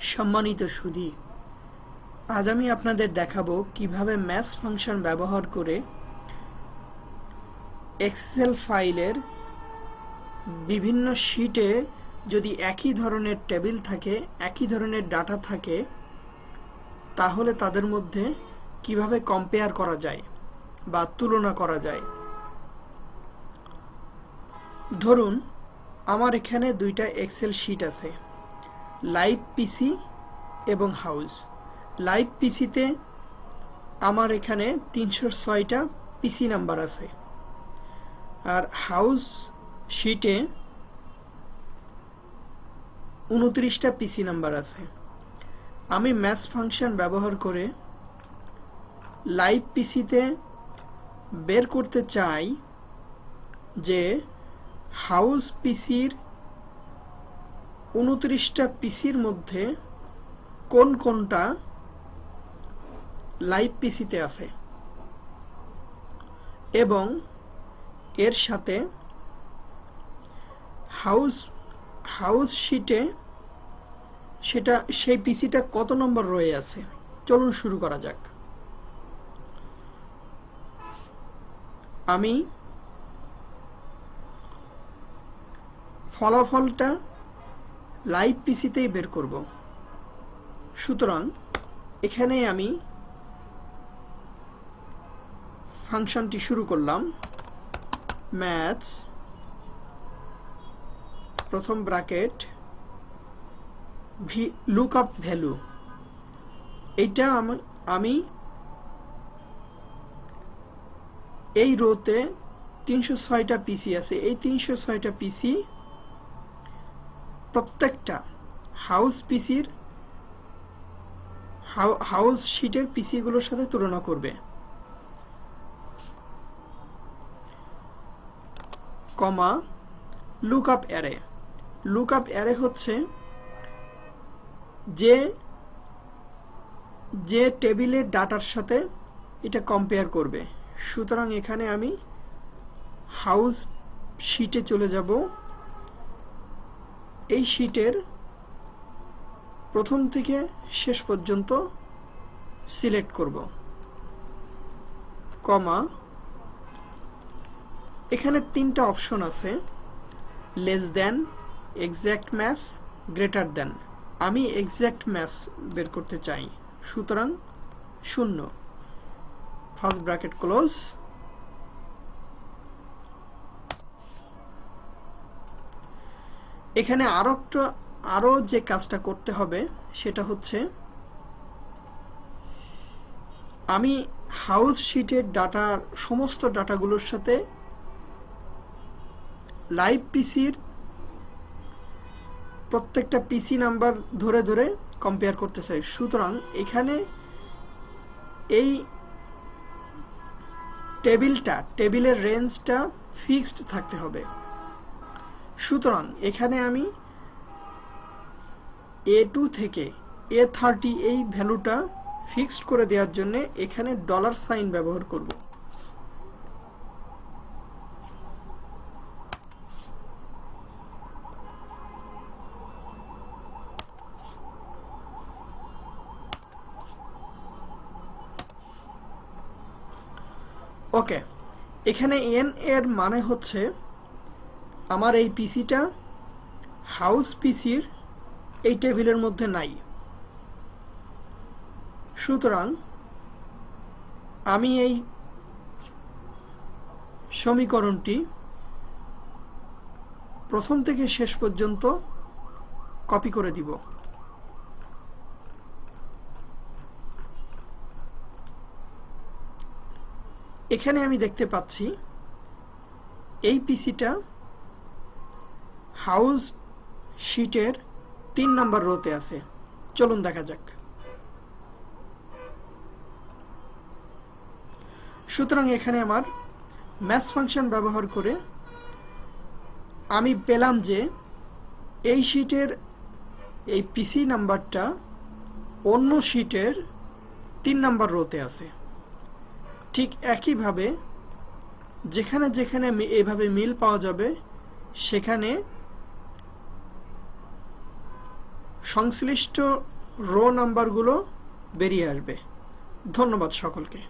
সম্মানিত সুধী, আজ আমি আপনাদের দেখাবো কীভাবে ম্যাথস ফাংশন ব্যবহার করে এক্সেল ফাইলের বিভিন্ন শিটে যদি একই ধরনের টেবিল থাকে, একই ধরনের ডাটা থাকে, তাহলে তাদের মধ্যে কীভাবে কম্পেয়ার করা যায় বা তুলনা করা যায়। ধরুন, আমার এখানে দুইটা এক্সেল শিট আছে। লাইভ পিসি এবং হাউস। লাইভ পিসিতে আমার এখানে তিনশো ছয়টা পিসি নাম্বার আছে। আর হাউস শিটে উনত্রিশটা পিসি নাম্বার আছে। আমি ম্যাথস ফাংশন ব্যবহার করে লাইভ পিসিতে বের করতে চাই যে হাউস পিসির উনত্রিশটা পিসির মধ্যে কোন কোনটা লাইভ পিসিতে আছে? এবং এর সাথে হাউস হাউস শিটে সেটা, সেই পিসিটা কত নম্বর রয়ে আছে? চলুন শুরু করা যাক। আমি ফলাফলটা লাইভ পিসিতেই বের করব। সুতরাং এখানে আমি ফাংশনটি শুরু করলাম। ম্যাথস, প্রথম bracket, V look up value. এইটা আমি এই রোতে তিনশো ছয়টা পিসি আছে। এই তিনশো ছয়টা পিসি প্রত্যেকটা হাউস পিসির হাউস শিটের পিসিগুলোর সাথে তুলনা করবে। Comma look up array look up array হচ্ছে যে যে টেবিলের ডাটার সাথে এটা কম্পেয়ার করবে। সুতরাং এখানে আমি হাউস শিটে চলে যাব। এই শিটের প্রথম থেকে শেষ পর্যন্ত সিলেক্ট করব। কমা। এখানে তিনটা অপশন আছে। Less than exact maths greater than. আমি এক্স্যাক্ট ম্যাথস বের করতে চাই। সুতরাং শূন্য। First bracket close. এখানে আরও একটা আরও যে কাজটা করতে হবে, সেটা হচ্ছে আমি হাউস শিটের ডাটার সমস্ত ডাটাগুলোর সাথে লাইভ পিসির প্রত্যেকটা পিসি নাম্বার ধরে ধরে কম্পেয়ার করতে চাই। সুতরাং এখানে এই টেবিলটা টেবিলের রেঞ্জটা ফিক্সড থাকতে হবে। সুতরাং এখানে আমি এ টু থেকে এ থার্টি এই ভ্যালুটা ফিক্সড করে দেওয়ার জন্য এখানে ডলার সাইন ব্যবহার করব। ওকে এখানে এন এর মানে হচ্ছে আমার এই পিসিটা, হাউস পিসির এই টেবিলের মধ্যে নাই। সুতরাং আমি এই সমীকরণটি প্রথম থেকে শেষ পর্যন্ত কপি করে দিব। এখানে আমি দেখতে পাচ্ছি, এই পিসিটা হাউস শিটের তিন নাম্বার রোতে আছে। চলুন দেখা যাক। সুতরাং এখানে আমার ম্যাথস ফাংশন ব্যবহার করে আমি পেলাম যে এই শিটের এই পিসি নাম্বারটা অন্য শিটের তিন নাম্বার রোতে আছে। ঠিক একইভাবে যেখানে যেখানে এভাবে মিল পাওয়া যাবে, সেখানে সংশ্লিষ্ট রো নাম্বারগুলো বেরিয়ে আসবে। ধন্যবাদ সকলকে।